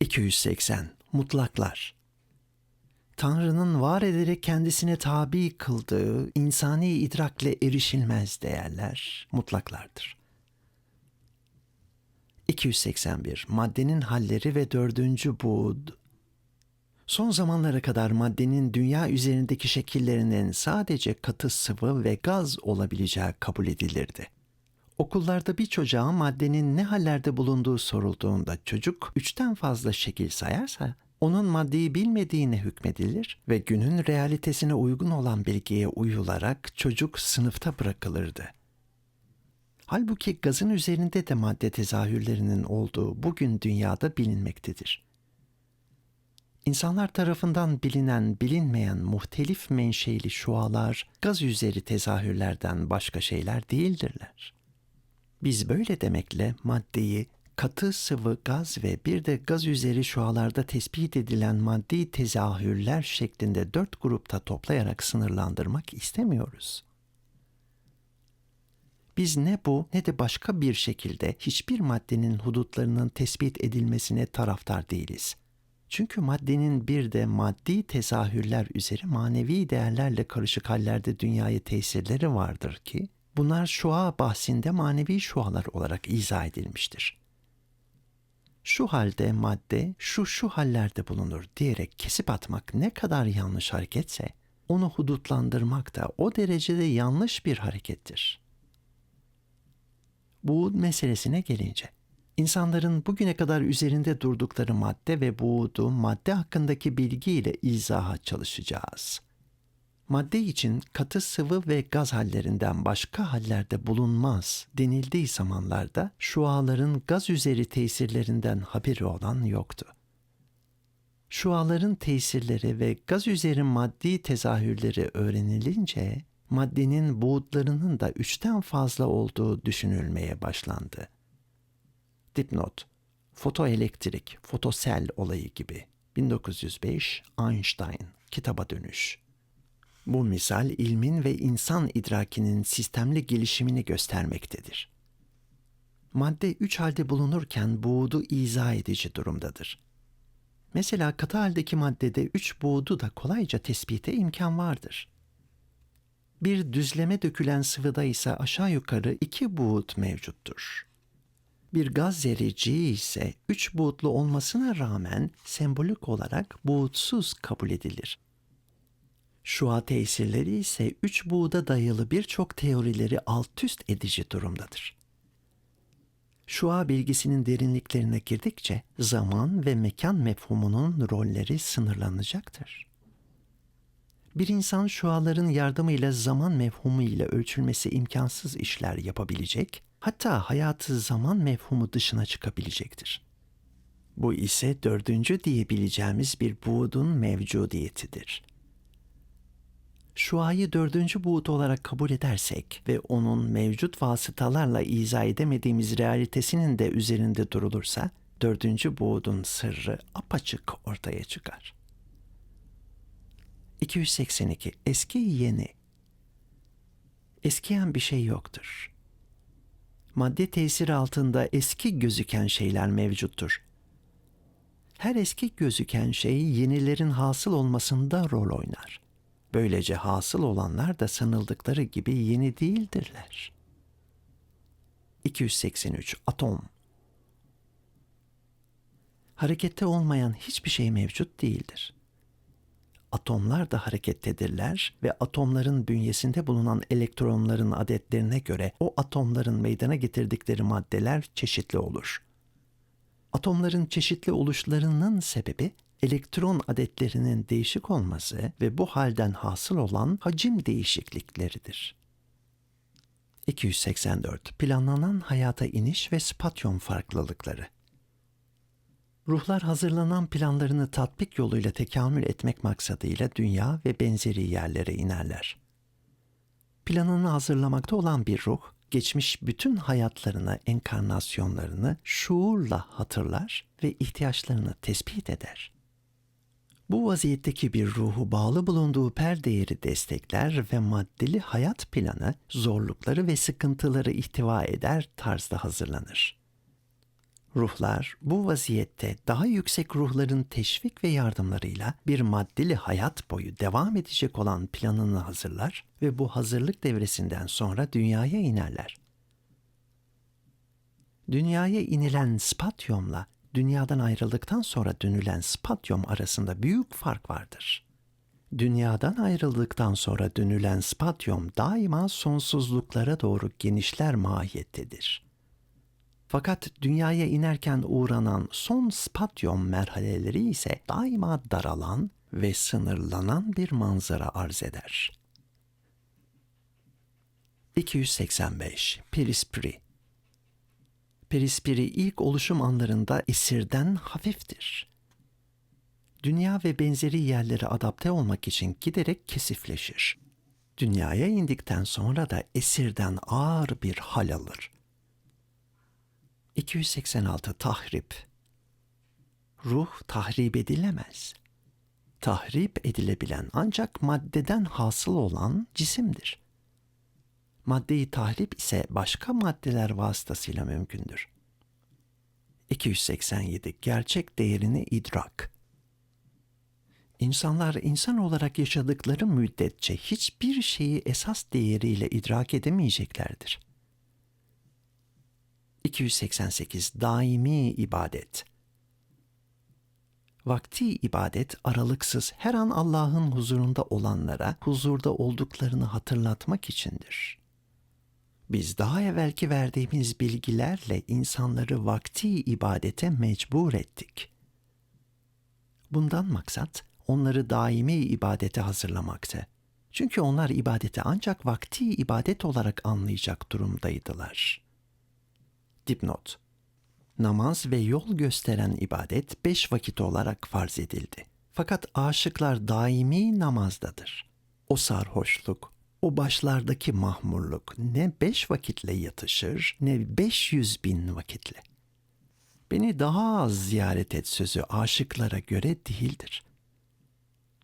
280 Mutlaklar Tanrı'nın var ederek kendisine tabi kıldığı insani idrakle erişilmez değerler mutlaklardır. 281 Maddenin halleri ve dördüncü buğd Son zamanlara kadar maddenin dünya üzerindeki şekillerinin sadece katı sıvı ve gaz olabileceği kabul edilirdi. Okullarda bir çocuğa maddenin ne hallerde bulunduğu sorulduğunda çocuk üçten fazla şekil sayarsa onun maddeyi bilmediğine hükmedilir ve günün realitesine uygun olan bilgiye uyularak çocuk sınıfta bırakılırdı. Halbuki gazın üzerinde de madde tezahürlerinin olduğu bugün dünyada bilinmektedir. İnsanlar tarafından bilinen bilinmeyen muhtelif menşeli şualar gaz üzeri tezahürlerden başka şeyler değildirler. Biz böyle demekle maddeyi katı, sıvı, gaz ve bir de gaz üzeri şualarda tespit edilen maddi tezahürler şeklinde dört grupta toplayarak sınırlandırmak istemiyoruz. Biz ne bu ne de başka bir şekilde hiçbir maddenin hudutlarının tespit edilmesine taraftar değiliz. Çünkü maddenin bir de maddi tezahürler üzeri manevi değerlerle karışık hallerde dünyaya tesirleri vardır ki, bunlar şua bahsinde manevi şualar olarak izah edilmiştir. Şu halde madde şu şu hallerde bulunur diyerek kesip atmak ne kadar yanlış hareketse, onu hudutlandırmak da o derecede yanlış bir harekettir. Bu meselesine gelince, İnsanların bugüne kadar üzerinde durdukları madde ve buğdu madde hakkındaki bilgiyle izaha çalışacağız. Madde için katı sıvı ve gaz hallerinden başka hallerde bulunmaz denildiği zamanlarda şuaların gaz üzeri tesirlerinden haberi olan yoktu. Şuaların tesirleri ve gaz üzeri maddi tezahürleri öğrenilince maddenin buğutlarının da üçten fazla olduğu düşünülmeye başlandı.'' Dipnot Fotoelektrik, fotosel olayı gibi. 1905 Einstein Kitaba Dönüş Bu misal ilmin ve insan idrakinin sistemli gelişimini göstermektedir. Madde üç halde bulunurken buğdu izah edici durumdadır. Mesela katı haldeki maddede üç buğdu da kolayca tespite imkan vardır. Bir düzleme dökülen sıvıda ise aşağı yukarı iki buğut mevcuttur. Bir gaz zerreci ise üç buğutlu olmasına rağmen sembolik olarak buğutsuz kabul edilir. Şua tesirleri ise üç buğda dayalı birçok teorileri alt üst edici durumdadır. Şua bilgisinin derinliklerine girdikçe zaman ve mekan mefhumunun rolleri sınırlanacaktır. Bir insan şuaların yardımıyla zaman mefhumu ile ölçülmesi imkansız işler yapabilecek hatta hayatı zaman mefhumu dışına çıkabilecektir. Bu ise dördüncü diyebileceğimiz bir buğdun mevcudiyetidir. Şuayı dördüncü buğut olarak kabul edersek ve onun mevcut vasıtalarla izah edemediğimiz realitesinin de üzerinde durulursa, dördüncü buğdun sırrı apaçık ortaya çıkar. 282. Eski yeni Eskiyen bir şey yoktur madde tesiri altında eski gözüken şeyler mevcuttur. Her eski gözüken şey yenilerin hasıl olmasında rol oynar. Böylece hasıl olanlar da sanıldıkları gibi yeni değildirler. 283 Atom Harekette olmayan hiçbir şey mevcut değildir atomlar da harekettedirler ve atomların bünyesinde bulunan elektronların adetlerine göre o atomların meydana getirdikleri maddeler çeşitli olur. Atomların çeşitli oluşlarının sebebi elektron adetlerinin değişik olması ve bu halden hasıl olan hacim değişiklikleridir. 284 Planlanan hayata iniş ve spatyon farklılıkları Ruhlar hazırlanan planlarını tatbik yoluyla tekamül etmek maksadıyla dünya ve benzeri yerlere inerler. Planını hazırlamakta olan bir ruh, geçmiş bütün hayatlarını, enkarnasyonlarını şuurla hatırlar ve ihtiyaçlarını tespit eder. Bu vaziyetteki bir ruhu bağlı bulunduğu per değeri destekler ve maddeli hayat planı zorlukları ve sıkıntıları ihtiva eder tarzda hazırlanır. Ruhlar bu vaziyette daha yüksek ruhların teşvik ve yardımlarıyla bir maddeli hayat boyu devam edecek olan planını hazırlar ve bu hazırlık devresinden sonra dünyaya inerler. Dünyaya inilen spatyumla dünyadan ayrıldıktan sonra dönülen spatyum arasında büyük fark vardır. Dünyadan ayrıldıktan sonra dönülen spatyum daima sonsuzluklara doğru genişler mahiyettedir. Fakat dünyaya inerken uğranan son spatyum merhaleleri ise daima daralan ve sınırlanan bir manzara arz eder. 285 Perispri Perispri ilk oluşum anlarında esirden hafiftir. Dünya ve benzeri yerlere adapte olmak için giderek kesifleşir. Dünyaya indikten sonra da esirden ağır bir hal alır. 286 Tahrip Ruh tahrip edilemez. Tahrip edilebilen ancak maddeden hasıl olan cisimdir. Maddeyi tahrip ise başka maddeler vasıtasıyla mümkündür. 287 Gerçek değerini idrak İnsanlar insan olarak yaşadıkları müddetçe hiçbir şeyi esas değeriyle idrak edemeyeceklerdir. 288 Daimi ibadet Vakti ibadet aralıksız her an Allah'ın huzurunda olanlara huzurda olduklarını hatırlatmak içindir. Biz daha evvelki verdiğimiz bilgilerle insanları vakti ibadete mecbur ettik. Bundan maksat onları daimi ibadete hazırlamaktı. Çünkü onlar ibadeti ancak vakti ibadet olarak anlayacak durumdaydılar. Dipnot Namaz ve yol gösteren ibadet beş vakit olarak farz edildi. Fakat aşıklar daimi namazdadır. O sarhoşluk, o başlardaki mahmurluk ne beş vakitle yatışır ne beş yüz bin vakitle. Beni daha az ziyaret et sözü aşıklara göre değildir.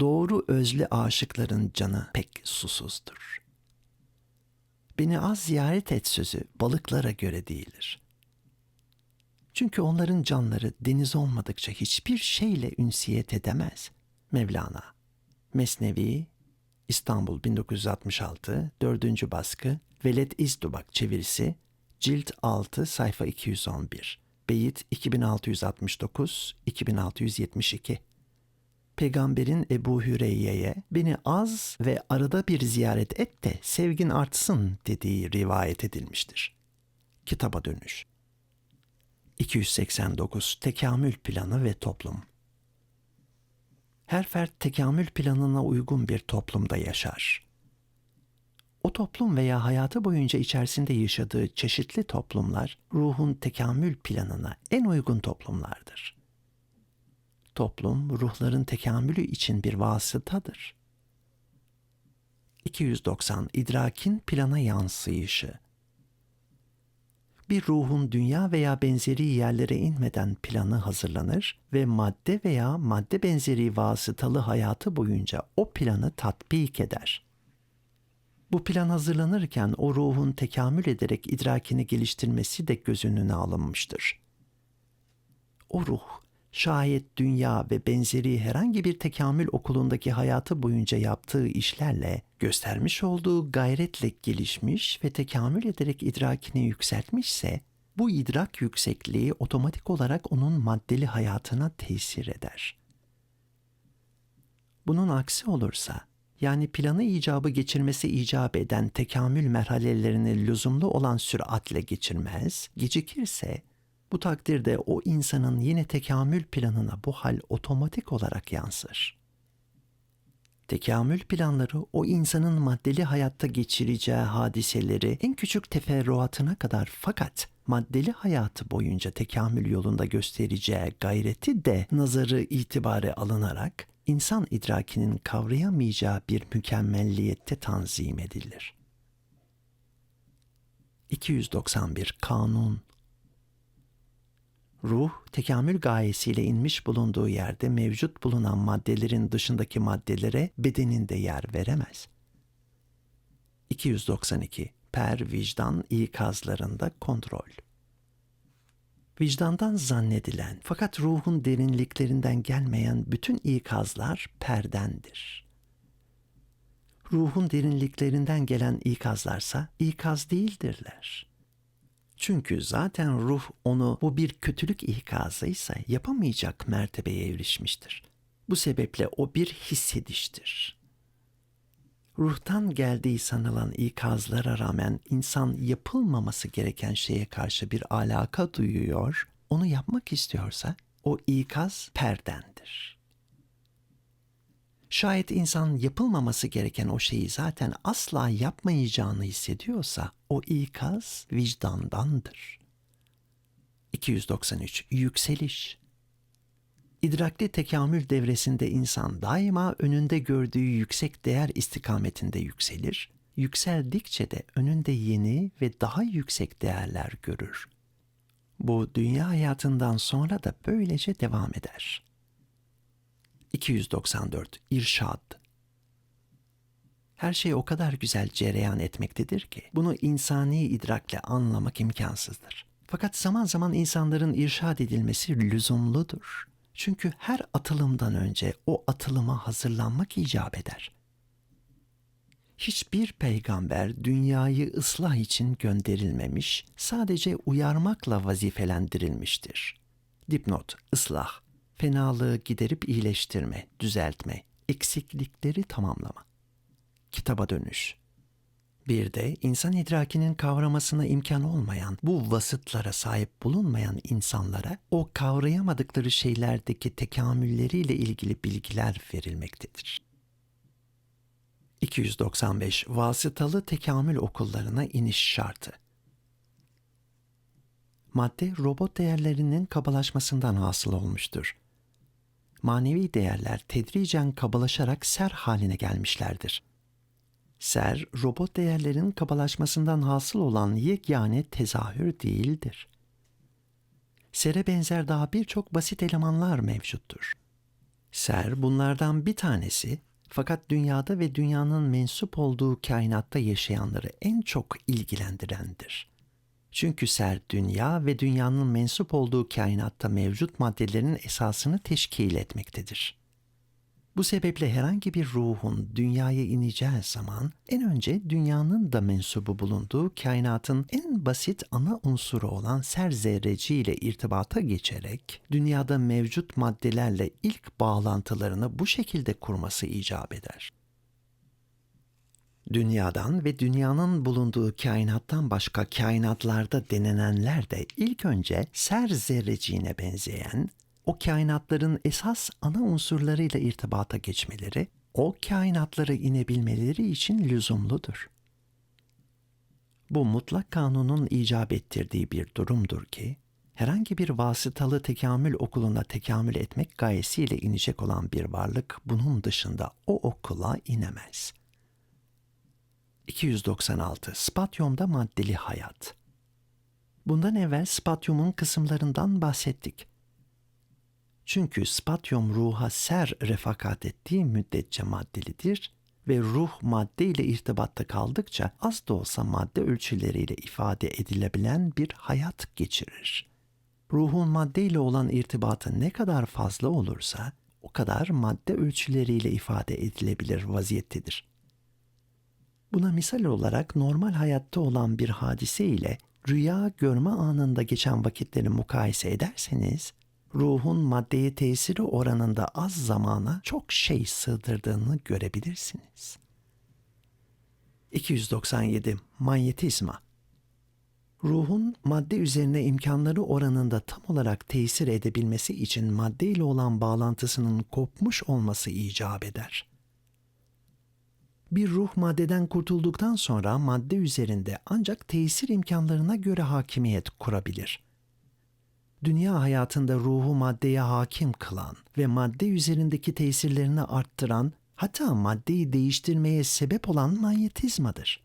Doğru özlü aşıkların canı pek susuzdur. Beni az ziyaret et sözü balıklara göre değildir. Çünkü onların canları deniz olmadıkça hiçbir şeyle ünsiyet edemez. Mevlana Mesnevi İstanbul 1966 4. baskı Veled İzdubak çevirisi Cilt 6 sayfa 211 Beyit 2669 2672 Peygamberin Ebu Hüreyye'ye beni az ve arada bir ziyaret et de sevgin artsın dediği rivayet edilmiştir. Kitaba dönüş 289 Tekamül planı ve toplum Her fert tekamül planına uygun bir toplumda yaşar. O toplum veya hayatı boyunca içerisinde yaşadığı çeşitli toplumlar ruhun tekamül planına en uygun toplumlardır. Toplum ruhların tekamülü için bir vasıtadır. 290 İdrakin plana yansıyışı bir ruhun dünya veya benzeri yerlere inmeden planı hazırlanır ve madde veya madde benzeri vasıtalı hayatı boyunca o planı tatbik eder. Bu plan hazırlanırken o ruhun tekamül ederek idrakini geliştirmesi de göz önüne alınmıştır. O ruh, şayet dünya ve benzeri herhangi bir tekamül okulundaki hayatı boyunca yaptığı işlerle göstermiş olduğu gayretle gelişmiş ve tekamül ederek idrakini yükseltmişse bu idrak yüksekliği otomatik olarak onun maddeli hayatına tesir eder. Bunun aksi olursa yani planı icabı geçirmesi icap eden tekamül merhalelerini lüzumlu olan süratle geçirmez, gecikirse bu takdirde o insanın yine tekamül planına bu hal otomatik olarak yansır. Tekamül planları o insanın maddeli hayatta geçireceği hadiseleri en küçük teferruatına kadar fakat maddeli hayatı boyunca tekamül yolunda göstereceği gayreti de nazarı itibare alınarak insan idrakinin kavrayamayacağı bir mükemmelliyette tanzim edilir. 291 Kanun Ruh, tekamül gayesiyle inmiş bulunduğu yerde mevcut bulunan maddelerin dışındaki maddelere bedeninde yer veremez. 292. Per vicdan ikazlarında kontrol. Vicdandan zannedilen fakat ruhun derinliklerinden gelmeyen bütün ikazlar perdendir. Ruhun derinliklerinden gelen ikazlarsa ikaz değildirler. Çünkü zaten ruh onu bu bir kötülük ikazıysa yapamayacak mertebeye erişmiştir. Bu sebeple o bir hissediştir. Ruhtan geldiği sanılan ikazlara rağmen insan yapılmaması gereken şeye karşı bir alaka duyuyor, onu yapmak istiyorsa o ikaz perdendir. Şayet insan yapılmaması gereken o şeyi zaten asla yapmayacağını hissediyorsa o ikaz vicdandandır. 293 Yükseliş İdrakli tekamül devresinde insan daima önünde gördüğü yüksek değer istikametinde yükselir, yükseldikçe de önünde yeni ve daha yüksek değerler görür. Bu dünya hayatından sonra da böylece devam eder. 294 İrşad Her şey o kadar güzel cereyan etmektedir ki bunu insani idrakle anlamak imkansızdır. Fakat zaman zaman insanların irşad edilmesi lüzumludur. Çünkü her atılımdan önce o atılıma hazırlanmak icap eder. Hiçbir peygamber dünyayı ıslah için gönderilmemiş, sadece uyarmakla vazifelendirilmiştir. Dipnot, ıslah, fenalığı giderip iyileştirme, düzeltme, eksiklikleri tamamlama. Kitaba dönüş. Bir de insan idrakinin kavramasına imkan olmayan, bu vasıtlara sahip bulunmayan insanlara o kavrayamadıkları şeylerdeki tekamülleriyle ilgili bilgiler verilmektedir. 295 Vasıtalı tekamül okullarına iniş şartı Madde robot değerlerinin kabalaşmasından hasıl olmuştur. Manevi değerler tedricen kabalaşarak ser haline gelmişlerdir. Ser, robot değerlerin kabalaşmasından hasıl olan yegane tezahür değildir. Ser'e benzer daha birçok basit elemanlar mevcuttur. Ser bunlardan bir tanesi fakat dünyada ve dünyanın mensup olduğu kainatta yaşayanları en çok ilgilendirendir. Çünkü ser dünya ve dünyanın mensup olduğu kainatta mevcut maddelerin esasını teşkil etmektedir. Bu sebeple herhangi bir ruhun dünyaya ineceği zaman en önce dünyanın da mensubu bulunduğu kainatın en basit ana unsuru olan ser zerreci ile irtibata geçerek dünyada mevcut maddelerle ilk bağlantılarını bu şekilde kurması icap eder. Dünyadan ve dünyanın bulunduğu kainattan başka kainatlarda denenenler de ilk önce ser zerreciğine benzeyen o kainatların esas ana unsurlarıyla irtibata geçmeleri, o kainatlara inebilmeleri için lüzumludur. Bu mutlak kanunun icap ettirdiği bir durumdur ki, herhangi bir vasıtalı tekamül okuluna tekamül etmek gayesiyle inecek olan bir varlık bunun dışında o okula inemez. 296. Spatyumda maddeli hayat Bundan evvel spatyumun kısımlarından bahsettik. Çünkü spatyum ruha ser refakat ettiği müddetçe maddelidir ve ruh madde ile irtibatta kaldıkça az da olsa madde ölçüleriyle ifade edilebilen bir hayat geçirir. Ruhun madde ile olan irtibatı ne kadar fazla olursa o kadar madde ölçüleriyle ifade edilebilir vaziyettedir. Buna misal olarak normal hayatta olan bir hadise ile rüya görme anında geçen vakitleri mukayese ederseniz ruhun maddeye tesiri oranında az zamana çok şey sığdırdığını görebilirsiniz. 297 Manyetizma Ruhun madde üzerine imkanları oranında tam olarak tesir edebilmesi için madde ile olan bağlantısının kopmuş olması icap eder. Bir ruh maddeden kurtulduktan sonra madde üzerinde ancak tesir imkanlarına göre hakimiyet kurabilir.'' dünya hayatında ruhu maddeye hakim kılan ve madde üzerindeki tesirlerini arttıran, hatta maddeyi değiştirmeye sebep olan manyetizmadır.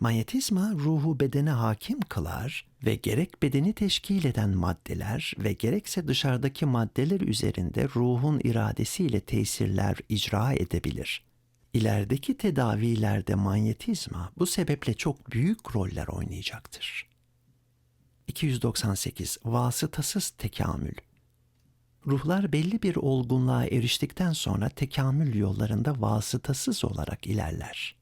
Manyetizma ruhu bedene hakim kılar ve gerek bedeni teşkil eden maddeler ve gerekse dışarıdaki maddeler üzerinde ruhun iradesiyle tesirler icra edebilir. İlerideki tedavilerde manyetizma bu sebeple çok büyük roller oynayacaktır. 298 Vasıtasız tekamül Ruhlar belli bir olgunluğa eriştikten sonra tekamül yollarında vasıtasız olarak ilerler.